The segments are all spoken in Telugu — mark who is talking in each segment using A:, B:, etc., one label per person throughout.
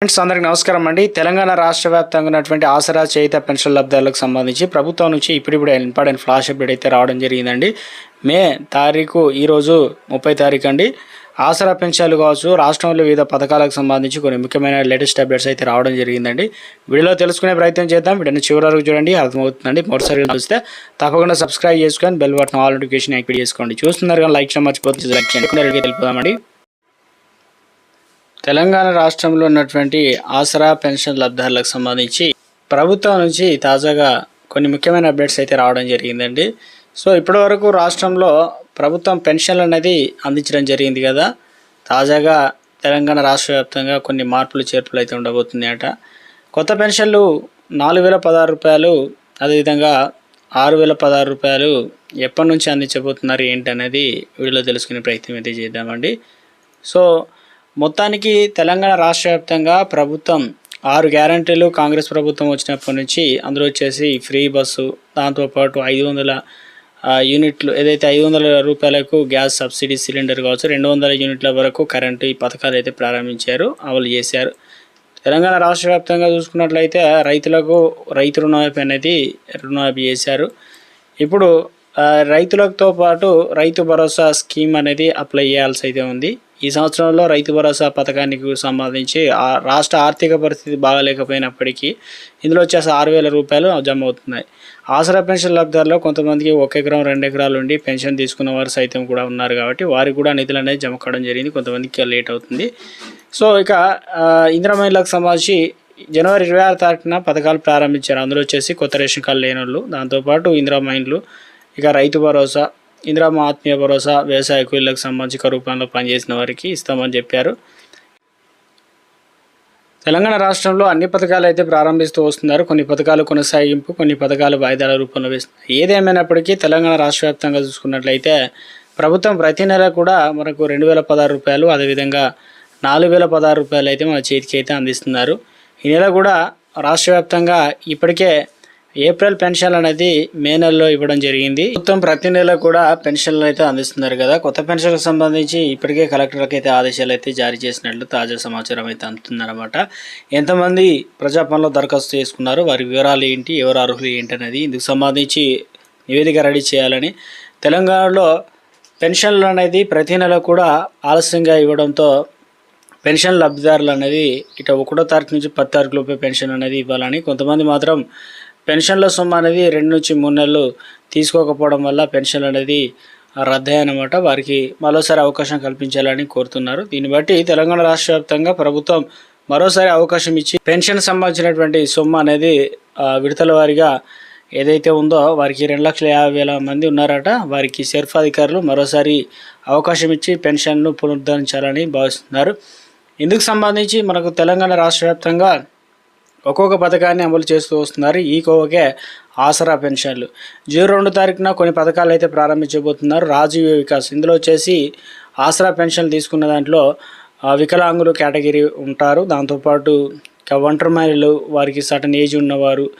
A: ఫ్రెండ్స్ అందరికి నమస్కారం అండి. తెలంగాణ రాష్ట్ర వ్యాప్తంగా ఉన్నటువంటి ఆసరా చేయిత పెన్షన్ లబ్ధాలకు సంబంధించి ప్రభుత్వం నుంచి ఇప్పుడిప్పుడు ఇంపార్టెంట్ ఫ్లాష్ అప్డేట్ అయితే రావడం జరిగిందండి. మే తారీఖు ఈరోజు ముప్పై తారీఖు అండి. ఆసరా పెన్షన్లు కావచ్చు రాష్ట్రంలో వివిధ పథకాలకు సంబంధించి కొన్ని ముఖ్యమైన లేటెస్ట్ అప్డేట్స్ అయితే రావడం జరిగిందండి. వీడియోలో తెలుసుకునే ప్రయత్నం చేద్దాం. వీడియోని చివరి వరకు చూడండి. అర్థమవుతుందండి. మరోసారి చూస్తే తప్పకుండా సబ్స్క్రైబ్ చేసుకొని bell button all notification activate చేసుకోండి. చూస్తున్నారు కానీ లైక్ చేయడం మర్చిపోతుంది లైక్ చేయండి. తెలుపుదామండి తెలంగాణ రాష్ట్రంలో ఉన్నటువంటి ఆసరా పెన్షన్ లబ్ధారులకు సంబంధించి ప్రభుత్వం నుంచి తాజాగా కొన్ని ముఖ్యమైన అప్డేట్స్ అయితే రావడం జరిగిందండి. సో ఇప్పటివరకు రాష్ట్రంలో ప్రభుత్వం పెన్షన్లు అనేది అందించడం జరిగింది కదా. తాజాగా తెలంగాణ రాష్ట్ర వ్యాప్తంగా కొన్ని మార్పులు చేర్పులు అయితే ఉండబోతున్నాయట. కొత్త పెన్షన్లు నాలుగు వేల పదహారు రూపాయలు అదేవిధంగా ఆరు వేల పదహారు రూపాయలు ఎప్పటి నుంచి అందించబోతున్నారు ఏంటి అనేది వీడియోలో తెలుసుకునే ప్రయత్నం అయితే చేద్దామండి. సో మొత్తానికి తెలంగాణ రాష్ట్ర వ్యాప్తంగా ప్రభుత్వం ఆరు గ్యారంటీలు కాంగ్రెస్ ప్రభుత్వం వచ్చినప్పటి నుంచి అందులో వచ్చేసి ఫ్రీ బస్సు దాంతోపాటు ఐదు వందల యూనిట్లు ఏదైతే ఐదు వందల రూపాయలకు గ్యాస్ సబ్సిడీ సిలిండర్ కావచ్చు రెండు వందల యూనిట్ల వరకు కరెంటు ఈ పథకాలు అయితే ప్రారంభించారు అమలు చేశారు. తెలంగాణ రాష్ట్ర వ్యాప్తంగా చూసుకున్నట్లయితే రైతులకు రైతు రుణమాఫీ అనేది రుణమాఫీ చేశారు. ఇప్పుడు రైతులతో పాటు రైతు భరోసా స్కీమ్ అనేది అప్లై చేయాల్సి అయితే ఉంది. ఈ సంవత్సరంలో రైతు భరోసా పథకానికి సంబంధించి ఆ రాష్ట్ర ఆర్థిక పరిస్థితి బాగాలేకపోయినప్పటికీ ఇందులో వచ్చేసి ఆరు వేల రూపాయలు జమ అవుతున్నాయి. ఆసరా పెన్షన్ లబ్ధారులో కొంతమందికి ఒక ఎకరం రెండు ఎకరాలు ఉండి పెన్షన్ తీసుకున్న వారు సైతం కూడా ఉన్నారు కాబట్టి వారికి కూడా నిధులు అనేది జమ కావడం జరిగింది. కొంతమందికి లేట్ అవుతుంది. సో ఇక ఇందిరా మహిళలకు సంబంధించి జనవరి ఇరవై ఆరు తారీఖున పథకాలు ప్రారంభించారు. అందులో వచ్చేసి కొత్త రేషన్ కార్డు లేని వాళ్ళు దాంతోపాటు ఇందిరా మైండ్లు ఇక రైతు భరోసా ఇందిరామ ఆత్మీయ భరోసా వ్యవసాయ కూలీలకు సంబంధించి రూపంలో పనిచేసిన వారికి ఇస్తామని చెప్పారు. తెలంగాణ రాష్ట్రంలో అన్ని పథకాలు అయితే ప్రారంభిస్తూ వస్తున్నారు. కొన్ని పథకాలు కొనసాగింపు కొన్ని పథకాలు వాయిదాల రూపంలో వేస్తున్నారు. ఏదేమైనప్పటికీ తెలంగాణ రాష్ట్ర వ్యాప్తంగా చూసుకున్నట్లయితే ప్రభుత్వం ప్రతి నెల కూడా మనకు రెండు వేల పదహారు రూపాయలు అదేవిధంగా నాలుగు వేల పదహారు రూపాయలు అయితే మన చేతికి అయితే అందిస్తున్నారు. ఈ నెల కూడా రాష్ట్ర వ్యాప్తంగా ఇప్పటికే ఏప్రిల్ పెన్షన్ అనేది మే నెలలో ఇవ్వడం జరిగింది. మొత్తం ప్రతి నెల కూడా పెన్షన్లు అయితే అందిస్తున్నారు కదా. కొత్త పెన్షన్లకు సంబంధించి ఇప్పటికే కలెక్టర్లకు అయితే ఆదేశాలు అయితే జారీ చేసినట్లు తాజా సమాచారం అయితే అందుతుందన్నమాట. ఎంతమంది ప్రజాపంలో దరఖాస్తు చేసుకున్నారు? వారి వివరాలు ఏంటి? ఎవరు అర్హులు ఏంటి అనేది ఇందుకు సంబంధించి నివేదిక రెడీ చేయాలని తెలంగాణలో పెన్షన్లు అనేది ప్రతి నెల కూడా ఆలస్యంగా ఇవ్వడంతో పెన్షన్ లబ్ధిదారులు అనేది ఇట ఒకటో తారీఖు నుంచి పది తారీఖు లోపే పెన్షన్ అనేది ఇవ్వాలని కొంతమంది మాత్రం పెన్షన్ల సొమ్ము అనేది రెండు నుంచి మూడు నెలలు తీసుకోకపోవడం వల్ల పెన్షన్ అనేది రద్దయ్యనమాట వారికి మరోసారి అవకాశం కల్పించాలని కోరుతున్నారు. దీన్ని బట్టి తెలంగాణ రాష్ట్ర వ్యాప్తంగా ప్రభుత్వం మరోసారి అవకాశం ఇచ్చి పెన్షన్ సంబంధించినటువంటి సొమ్ము అనేది విడతల వారిగా ఏదైతే ఉందో వారికి రెండు లక్షల యాభై వేల మంది ఉన్నారట. వారికి సెర్ఫ్ అధికారులు మరోసారి అవకాశం ఇచ్చి పెన్షన్ను పునరుద్ధరించాలని భావిస్తున్నారు. ఇందుకు సంబంధించి మనకు తెలంగాణ రాష్ట్ర వ్యాప్తంగా ఒక్కొక్క పథకాన్ని అమలు చేస్తూ వస్తున్నారు ఈ కోవకే ఆసరా పెన్షన్లు. జూన్ రెండు తారీఖున కొన్ని పథకాలు అయితే ప్రారంభించబోతున్నారు. రాజీవ్ వికాస్. ఇందులో వచ్చేసి ఆసరా పెన్షన్లు తీసుకున్న దాంట్లో వికలాంగులు కేటగిరీ ఉంటారు. దాంతోపాటు ఒంటరి మహిళలు వారికి సటన్ ఏజ్ ఉన్నవారు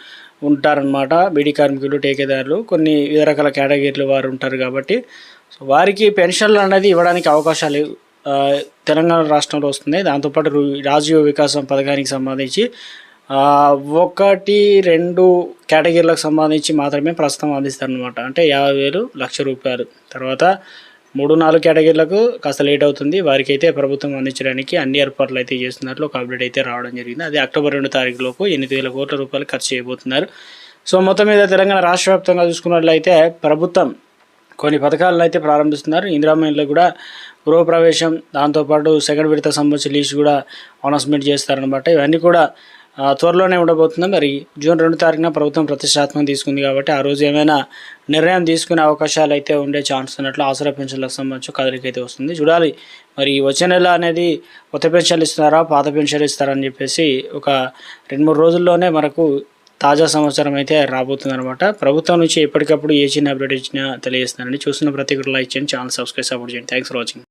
A: ఉంటారనమాట బీడీ కార్మికులు టేకేదారులు కొన్ని వివిధ రకాల కేటగిరీలు వారు ఉంటారు కాబట్టి. సో వారికి పెన్షన్లు అనేది ఇవ్వడానికి అవకాశాలు తెలంగాణ రాష్ట్రంలో వస్తున్నాయి. దాంతోపాటు రాజీవ వికాసం పథకానికి సంబంధించి ఒకటి రెండు కేటగిరీలకు సంబంధించి మాత్రమే ప్రస్తుతం అందిస్తారు అనమాట అంటే యాభై వేలు లక్ష రూపాయలు. తర్వాత మూడు నాలుగు కేటగిరీలకు కాస్త లేట్ అవుతుంది. వారికి అయితే ప్రభుత్వం అందించడానికి అన్ని ఏర్పాట్లు అయితే చేస్తున్నట్లు ఒక అప్డేట్ అయితే రావడం జరిగింది. అది అక్టోబర్ రెండు తారీఖు లోపు ఎనిమిది వేల కోట్ల రూపాయలు ఖర్చు చేయబోతున్నారు. సో మొత్తం మీద తెలంగాణ రాష్ట్ర వ్యాప్తంగా చూసుకున్నట్లయితే ప్రభుత్వం కొన్ని పథకాలను అయితే ప్రారంభిస్తున్నారు. ఇందిరామీన్లో కూడా గృహప్రవేశం దాంతోపాటు సెకండ్ విడత సంబంధించి లీజ్ కూడా అనౌన్స్మెంట్ చేస్తారనమాట ఇవన్నీ కూడా త్వరలోనే ఉండబోతుంది. మరి జూన్ రెండు తారీఖున ప్రభుత్వం ప్రతిష్టాత్మకం తీసుకుంది కాబట్టి ఆ రోజు ఏమైనా నిర్ణయం తీసుకునే అవకాశాలు అయితే ఉండే ఛాన్స్ ఉన్నట్లు ఆసరా పెన్షన్లకు సంబంధించి కదలిక అయితే వస్తుంది. చూడాలి. మరి వచ్చే నెల అనేది కొత్త పెన్షన్లు ఇస్తారా పాత పెన్షన్లు ఇస్తారని చెప్పేసి ఒక రెండు మూడు రోజుల్లోనే మనకు తాజా సమాచారం అయితే రాబోతుంది అనమాట ప్రభుత్వం నుంచి ఎప్పటికప్పుడు ఏ చిన్న అప్డేట్ ఇచ్చినా తెలియజేస్తానండి చూస్తున్న ప్రతి ఒక్కరు లైక్ చేయండి ఛానల్ సబ్స్క్రైబ్ సపోర్ట్ చేయండి. Thanks for watching